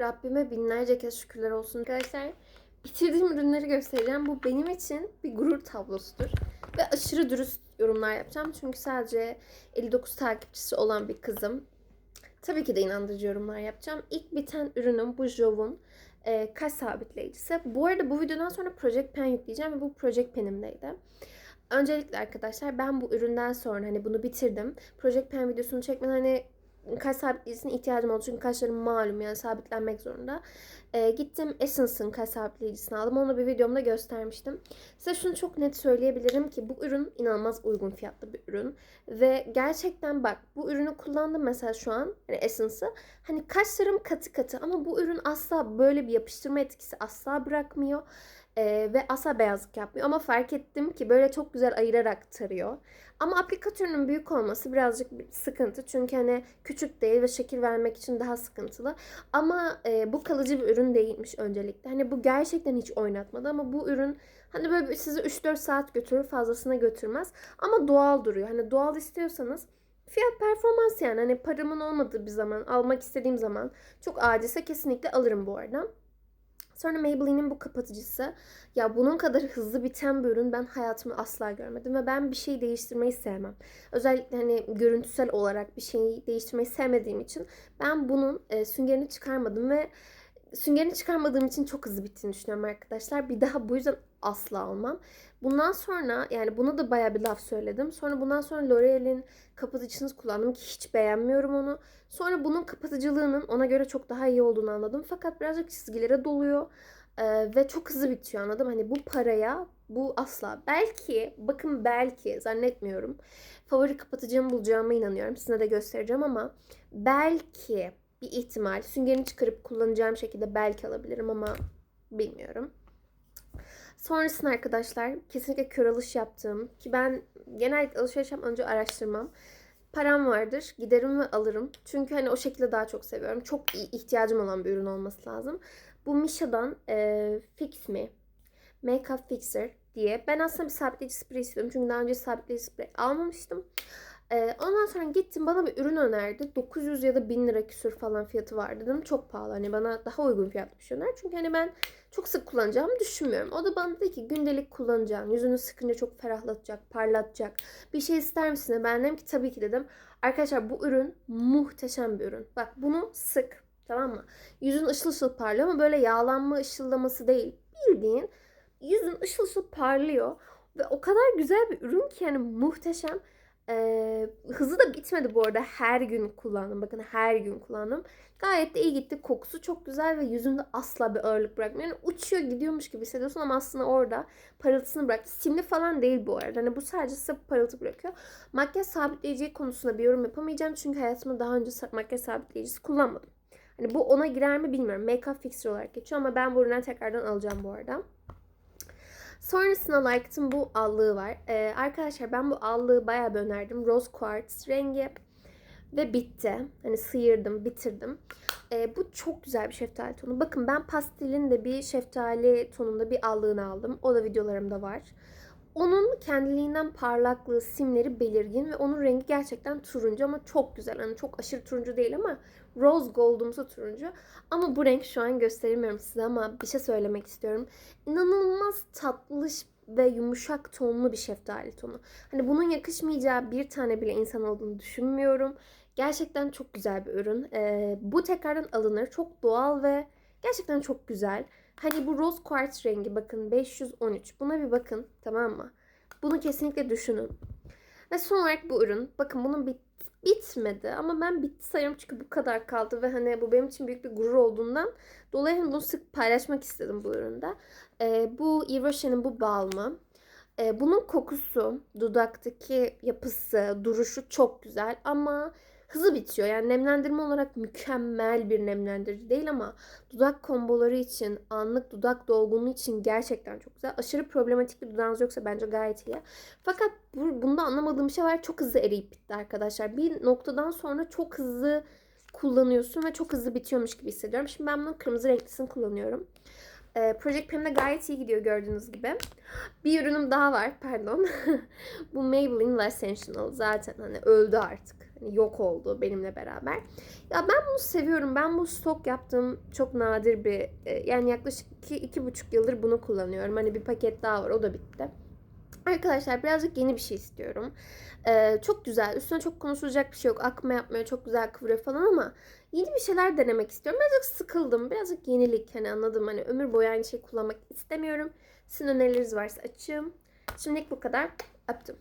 Rabbime binlerce kez şükürler olsun. Arkadaşlar bitirdiğim ürünleri göstereceğim. Bu benim için bir gurur tablosudur. Ve aşırı dürüst yorumlar yapacağım. Çünkü sadece 59 takipçisi olan bir kızım. Tabii ki de inandırıcı yorumlar yapacağım. İlk biten ürünüm bu Jove'un e, kaş sabitleyicisi. Bu arada bu videodan sonra Project Pen yükleyeceğim ve bu Project Pen'imdeydi. Öncelikle arkadaşlar ben bu üründen sonra hani bunu bitirdim. Project Pen videosunu çekmeden hani kaş sabitleyicisine ihtiyacım oldu. Çünkü kaşlarım malum yani sabitlenmek zorunda. Ee, gittim Essence'ın kaş sabitleyicisini aldım. Onu bir videomda göstermiştim. Size şunu çok net söyleyebilirim ki bu ürün inanılmaz uygun fiyatlı bir ürün. Ve gerçekten bak bu ürünü kullandım mesela şu an. Yani Essence'ı. Hani kaşlarım katı katı ama bu ürün asla böyle bir yapıştırma etkisi asla bırakmıyor. Ee, ve asla beyazlık yapmıyor. Ama fark ettim ki böyle çok güzel ayırarak tarıyor. Ama aplikatörünün büyük olması birazcık bir sıkıntı. Çünkü hani küçük değil ve şekil vermek için daha sıkıntılı. Ama e, bu kalıcı bir ürün değilmiş öncelikle. Hani bu gerçekten hiç oynatmadı ama bu ürün hani böyle sizi 3-4 saat götürür fazlasına götürmez. Ama doğal duruyor. Hani doğal istiyorsanız fiyat performans yani hani paramın olmadığı bir zaman almak istediğim zaman çok acilse kesinlikle alırım bu arada. Sonra Maybelline'in bu kapatıcısı. Ya bunun kadar hızlı biten bir ürün ben hayatımda asla görmedim ve ben bir şey değiştirmeyi sevmem. Özellikle hani görüntüsel olarak bir şeyi değiştirmeyi sevmediğim için ben bunun e, süngerini çıkarmadım ve süngerini çıkarmadığım için çok hızlı bittiğini düşünüyorum arkadaşlar. Bir daha bu yüzden asla almam. Bundan sonra yani buna da baya bir laf söyledim. Sonra bundan sonra L'Oreal'in kapatıcısını kullandım ki hiç beğenmiyorum onu. Sonra bunun kapatıcılığının ona göre çok daha iyi olduğunu anladım. Fakat birazcık çizgilere doluyor. Ee, ve çok hızlı bitiyor anladım. Hani bu paraya bu asla. Belki bakın belki zannetmiyorum. Favori kapatıcımı bulacağıma inanıyorum. Size de göstereceğim ama belki bir ihtimal süngerini çıkarıp kullanacağım şekilde belki alabilirim ama bilmiyorum. Sonrasında arkadaşlar kesinlikle kör alış yaptığım ki ben genellikle alışveriş yapmadan önce araştırmam. Param vardır giderim ve alırım. Çünkü hani o şekilde daha çok seviyorum. Çok iyi ihtiyacım olan bir ürün olması lazım. Bu Misha'dan e, Fix Me Makeup Fixer diye. Ben aslında bir sabitleyici sprey istiyordum. Çünkü daha önce sabitleyici sprey almamıştım. Ondan sonra gittim bana bir ürün önerdi. 900 ya da 1000 lira küsür falan fiyatı var dedim. Çok pahalı hani bana daha uygun fiyatlı bir şey öner. Çünkü hani ben çok sık kullanacağımı düşünmüyorum. O da bana dedi ki gündelik kullanacağın, yüzünü sıkınca çok ferahlatacak, parlatacak. Bir şey ister misin? Ben dedim ki tabii ki dedim. Arkadaşlar bu ürün muhteşem bir ürün. Bak bunu sık tamam mı? Yüzün ışıl ışıl parlıyor ama böyle yağlanma ışıldaması değil. Bildiğin yüzün ışıl ışıl parlıyor. Ve o kadar güzel bir ürün ki yani muhteşem. Ee, hızı da bitmedi bu arada. Her gün kullandım. Bakın her gün kullandım. Gayet de iyi gitti. Kokusu çok güzel ve yüzünde asla bir ağırlık bırakmıyor. Yani uçuyor gidiyormuş gibi hissediyorsun ama aslında orada parıltısını bıraktı. Simli falan değil bu arada. Hani bu sadece size parıltı bırakıyor. Makyaj sabitleyici konusunda bir yorum yapamayacağım. Çünkü hayatımda daha önce makyaj sabitleyicisi kullanmadım. Hani bu ona girer mi bilmiyorum. Make-up fixer olarak geçiyor ama ben bu üründen tekrardan alacağım bu arada. Sonrasında Like'ın bu allığı var. Ee, arkadaşlar ben bu allığı bayağı bir önerdim. Rose Quartz rengi. Ve bitti. Hani sıyırdım, bitirdim. Ee, bu çok güzel bir şeftali tonu. Bakın ben pastelin de bir şeftali tonunda bir allığını aldım. O da videolarımda var. Onun kendiliğinden parlaklığı, simleri belirgin ve onun rengi gerçekten turuncu ama çok güzel. Hani çok aşırı turuncu değil ama rose goldumsu turuncu. Ama bu renk şu an gösteremiyorum size ama bir şey söylemek istiyorum. İnanılmaz tatlış ve yumuşak tonlu bir şeftali tonu. Hani bunun yakışmayacağı bir tane bile insan olduğunu düşünmüyorum. Gerçekten çok güzel bir ürün. Ee, bu tekrardan alınır. Çok doğal ve gerçekten çok güzel. Hani bu rose quartz rengi bakın 513. Buna bir bakın tamam mı? Bunu kesinlikle düşünün. Ve son olarak bu ürün. Bakın bunun bit bitmedi ama ben bitti sayıyorum çünkü bu kadar kaldı ve hani bu benim için büyük bir gurur olduğundan dolayı hani bunu sık paylaşmak istedim bu üründe. Ee, bu Yves bu balmı. Ee, bunun kokusu, dudaktaki yapısı, duruşu çok güzel ama hızlı bitiyor. Yani nemlendirme olarak mükemmel bir nemlendirici değil ama dudak komboları için, anlık dudak dolgunluğu için gerçekten çok güzel. Aşırı problematik bir dudağınız yoksa bence gayet iyi. Fakat bu, bunda anlamadığım şey var. Çok hızlı eriyip bitti arkadaşlar. Bir noktadan sonra çok hızlı kullanıyorsun ve çok hızlı bitiyormuş gibi hissediyorum. Şimdi ben bunun kırmızı renklisini kullanıyorum. Ee, Project Pem'de gayet iyi gidiyor gördüğünüz gibi. Bir ürünüm daha var pardon. Bu Maybelline L'Essential zaten hani öldü artık. Hani yok oldu benimle beraber. Ya ben bunu seviyorum. Ben bu stok yaptığım çok nadir bir e, yani yaklaşık iki, iki buçuk yıldır bunu kullanıyorum. Hani bir paket daha var o da bitti. Arkadaşlar birazcık yeni bir şey istiyorum. Ee, çok güzel. Üstüne çok konuşulacak bir şey yok. Akma yapmıyor. Çok güzel kıvırıyor falan ama yeni bir şeyler denemek istiyorum. Birazcık sıkıldım. Birazcık yenilik. Hani anladım. Hani ömür boyu aynı şeyi kullanmak istemiyorum. Sizin önerileriniz varsa açığım. Şimdilik bu kadar. Öptüm.